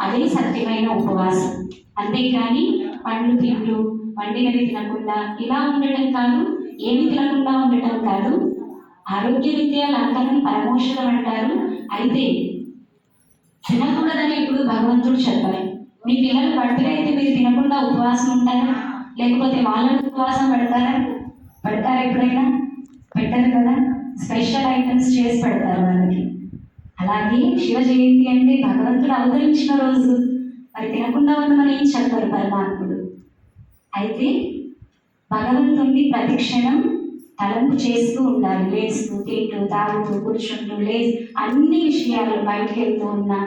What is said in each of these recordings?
అదే సత్యమైన ఉపవాసం. అంతేకాని పండ్లు తింటూ వండినవి తినకుండా ఇలా ఉండటం కాదు ఏమి తినకుండా ఉండటం కాదు. ఆరోగ్యరీత్యా లంకలను పరమోషణం అంటారు. అయితే తినకూడదని ఇప్పుడు భగవంతుడు చెప్పాలి. మీ పిల్లలు బర్త్డే అయితే మీరు తినకుండా ఉపవాసం ఉంటారా? లేకపోతే వాళ్ళని ఉపవాసం పెడతారా? పెడతారా ఎప్పుడైనా? పెట్టరు కదా? స్పెషల్ ఐటమ్స్ చేసి పెడతారు వాళ్ళకి. అలాగే శివ జయంతి అంటే భగవంతుడు అవతరించిన రోజు. మరి తినకుండా ఉండమని ఏం చెప్పారు పరమాత్ముడు? అయితే భగవంతుడిని ప్రతిక్షణం తలంపు చేస్తూ ఉండాలి. లేస్తూ తింటూ తాగుతూ కూర్చుంటూ లే అన్ని విషయాలు బయటకు వెళ్తూ ఉన్నా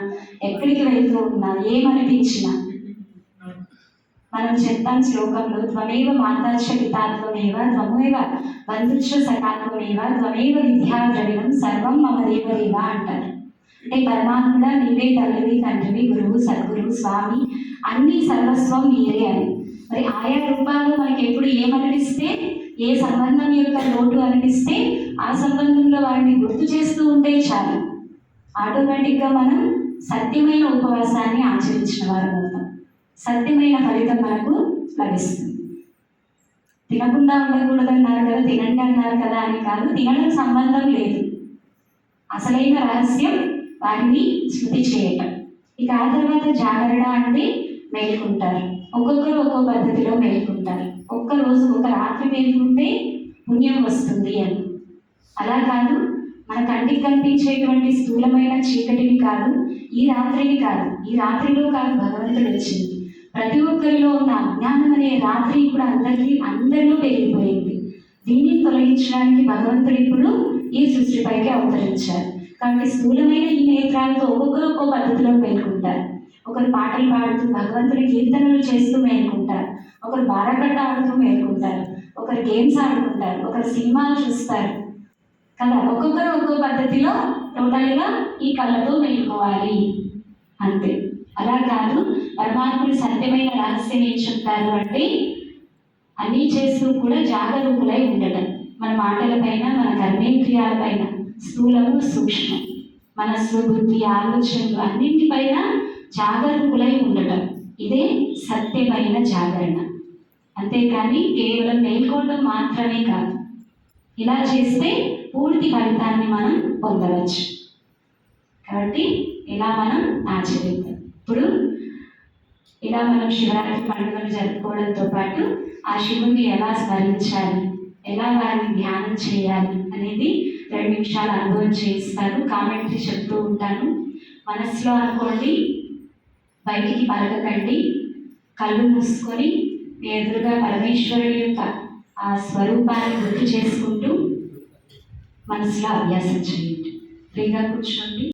ఎక్కడికి వెళ్తూ ఉన్నా ఏమనిపించినా మనం చెప్తాం శ్లోకంలో త్వమేవ మాతాచ పితాత్వమేవ త్వమేవ బంధుచ్చ సఖాత్వమేవ త్వమేవ విద్యా ద్రవిణం సర్వం మమ దేవదేవ అంటారు. అంటే పరమాత్ముడ నీవే తల్లివి తండ్రివి గురువు సద్గురువు స్వామి అన్ని సర్వస్వం మీరే అని. మరి ఆయా రూపాల్లో మనకి ఎప్పుడు ఏమనిపిస్తే ఏ సంబంధం యొక్క లోటు అనిపిస్తే ఆ సంబంధంలో వారిని గుర్తు చేస్తూ ఉంటే చాలు. ఆటోమేటిక్గా మనం సత్యమైన ఉపవాసాన్ని ఆచరించిన వారు అవుతాం సత్యమైన ఫలితం మనకు లభిస్తుంది. తినకుండా ఉండకూడదన్నారు కదా తినండి అన్నారు కదా అని కాదు తినడం సంబంధం లేదు. అసలైన రహస్యం వారిని స్మృతి చేయటం. ఇక ఆ తర్వాత జాగరణ అంటే మేల్కుంటారు. ఒక్కొక్కరు ఒక్కో పద్ధతిలో మేల్కుంటారు. ఒక్క రోజు ఒక రాత్రి మేల్కుంటే పుణ్యం వస్తుంది అని. అలా కాదు మన కంటికి కనిపించేటువంటి స్థూలమైన చీకటిని కాదు ఈ రాత్రిని కాదు. ఈ రాత్రిలో కాదు భగవంతుడు వచ్చింది. ప్రతి ఒక్కరిలో ఉన్న అజ్ఞానం అనే రాత్రి ఇప్పుడు అందరికీ అందరిలో పెరిగిపోయింది. దీన్ని తొలగించడానికి భగవంతుడు ఇప్పుడు ఈ సృష్టిపైకి అవతరించారు. కాబట్టి స్థూలమైన ఈ నేత్రాలతో ఒక్కొక్కరు ఒక్కో పద్ధతిలో మేల్కుంటారు. ఒకరు పాటలు పాడుతూ భగవంతుడి కీర్తనలు చేస్తూ మేల్కుంటారు. ఒకరు బారకట్ట ఆడుతూ మేల్కుంటారు. ఒకరు గేమ్స్ ఆడుకుంటారు. ఒకరు సినిమాలు చూస్తారు. కదా? ఒక్కొక్కరు ఒక్కో పద్ధతిలో టోటల్గా ఈ కళ్ళతో మేల్కోవాలి. అంతే. అలా కాదు. పరమాత్ముడు సత్యమైన రహస్యం ఏం చెప్తారు అంటే అన్నీ చేస్తూ కూడా జాగరూకులై ఉండటం. మన మాటలపైన మన కర్మేంద్రియాలపైన స్థూలము సూక్ష్మం. మనస్సు బుద్ధి ఆలోచనలు అన్నింటిపైన జాగరూకులై ఉండటం. ఇదే సత్యమైన జాగరణ. అంతేకాని కేవలం మేల్కోవడం మాత్రమే కాదు. ఇలా చేస్తే పూర్తి ఫలితాన్ని మనం పొందవచ్చు. కాబట్టి ఇలా మనం ఆచరిద్దాం. ఇప్పుడు ఇలా మనం శివరాత్రి పండుగను జరుపుకోవడంతో పాటు ఆ శివుణ్ణి ఎలా స్మరించాలి? ఎలా వారిని ధ్యానం చేయాలి అనేది రెండు నిమిషాలు అనుభవం చేయిస్తాను కామెంట్రీ చెప్తూ ఉంటాను. మనసులో అనుకోండి బయటికి పలకకండి కళ్ళు మూసుకొని ఎదురుగా పరమేశ్వరుడి యొక్క ఆ స్వరూపాన్ని గుర్తు చేసుకుంటూ మనసులో అభ్యాసం చేయండి. ఫ్రీగా కూర్చోండి.